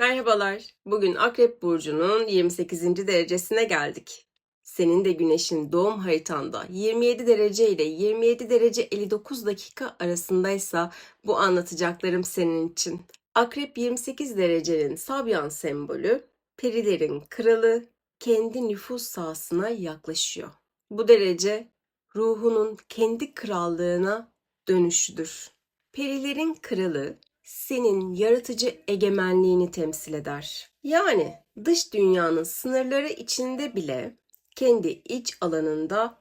Merhabalar. Bugün Akrep Burcu'nun 28. derecesine geldik. Senin de güneşin doğum haritanda 27 derece ile 27 derece 59 dakika arasındaysa bu anlatacaklarım senin için. Akrep 28 derecenin Sabyan sembolü, perilerin kralı, kendi nüfus sahasına yaklaşıyor. Bu derece ruhunun kendi krallığına dönüşüdür. Perilerin kralı senin yaratıcı egemenliğini temsil eder. Yani dış dünyanın sınırları içinde bile kendi iç alanında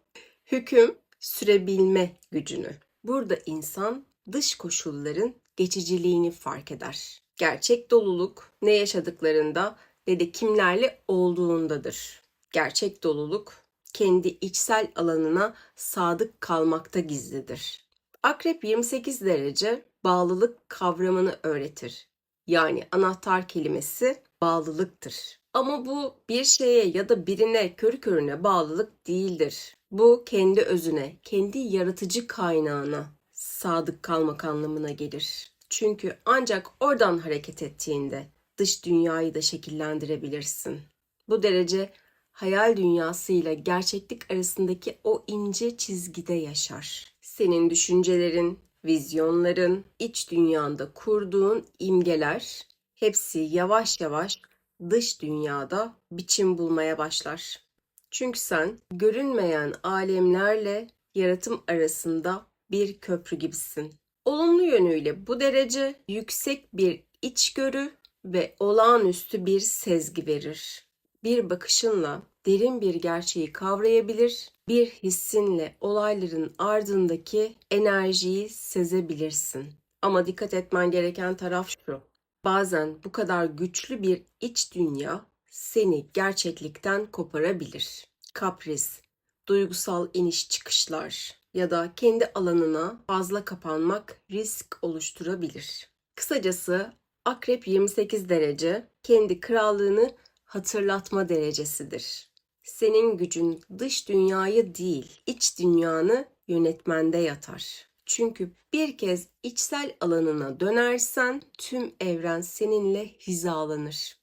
hüküm sürebilme gücünü. Burada insan dış koşulların geçiciliğini fark eder. Gerçek doluluk ne yaşadıklarında ne de kimlerle olduğundadır. Gerçek doluluk kendi içsel alanına sadık kalmakta gizlidir. Akrep 28 derece bağlılık kavramını öğretir. Yani anahtar kelimesi bağlılıktır. Ama bu bir şeye ya da birine körü körüne bağlılık değildir. Bu kendi özüne, kendi yaratıcı kaynağına sadık kalmak anlamına gelir. Çünkü ancak oradan hareket ettiğinde dış dünyayı da şekillendirebilirsin. Bu derece hayal dünyasıyla gerçeklik arasındaki o ince çizgide yaşar. Senin düşüncelerin, vizyonların, iç dünyanda kurduğun imgeler hepsi yavaş yavaş dış dünyada biçim bulmaya başlar. Çünkü sen görünmeyen alemlerle yaratım arasında bir köprü gibisin. Olumlu yönüyle bu derece yüksek bir içgörü ve olağanüstü bir sezgi verir. Bir bakışınla derin bir gerçeği kavrayabilir, bir hissinle olayların ardındaki enerjiyi sezebilirsin. Ama dikkat etmen gereken taraf şu. Bazen bu kadar güçlü bir iç dünya seni gerçeklikten koparabilir. Kapris, duygusal iniş çıkışlar ya da kendi alanına fazla kapanmak risk oluşturabilir. Kısacası Akrep 28 derece kendi krallığını hatırlatma derecesidir. Senin gücün dış dünyayı değil, iç dünyanı yönetmende yatar. Çünkü bir kez içsel alanına dönersen tüm evren seninle hizalanır.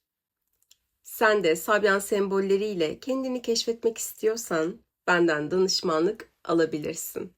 Sen de Sabyan sembolleriyle kendini keşfetmek istiyorsan benden danışmanlık alabilirsin.